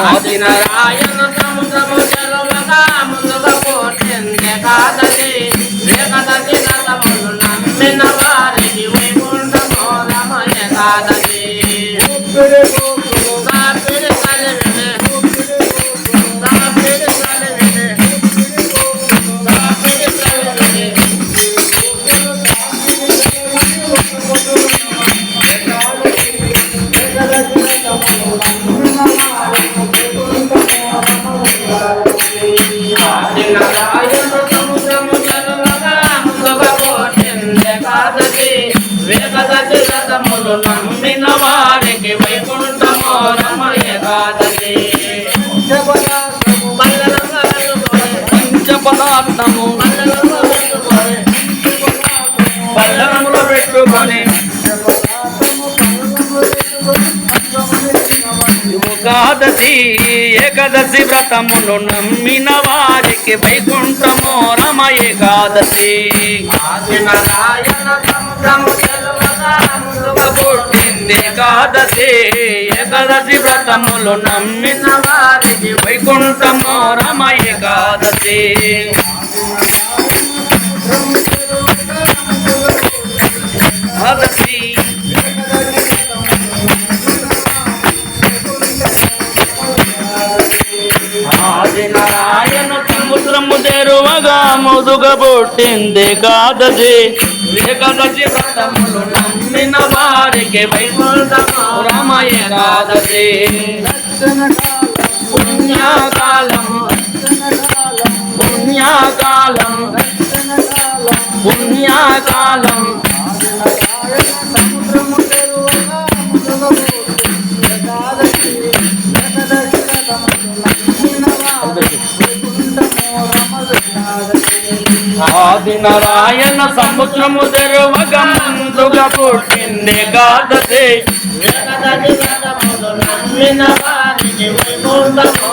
ఆదినారాయణ సముద్రము చెరువుగా ముందుగా పోటింది కాదని ఏకదశి రథములు నమ్మిన వారికి వైకుంఠ కోరమయ కాదని రథములు నమ్మిన వారికి వైకుంఠమో రమయ కాదని పల్లెలంగా వెళ్ళుకోలే, పంచపదార్థము పెట్టుకొని ఏకాదశి ఏకాదశి వ్రతమును నమ్మిన వారికి వైకుంఠమో రమ ఏకాదశి ఆదినారాయణ ఏకాదశి ఏకాదశి వ్రతములు నమ్మిన వారికి వైకుంఠము రమ ఏకాదశి ఏకాదశి ఆది సముద్రము తెరువగా ముదుగ పుట్టింది కాదశి ఏకాదశి వ్రతములు నమ్మిన వారి వారికి వైకుంఠము రమ ఏకాదశి పుణ్యకాలము పుణ్యకాలం. పుణ్యకాలం. ఆది నారాయణ సముద్రము తెరువగా ముందుగా పుట్టింది ఏకాదశి ఏకాదశి నమ్మిన వారికి వైకుంఠము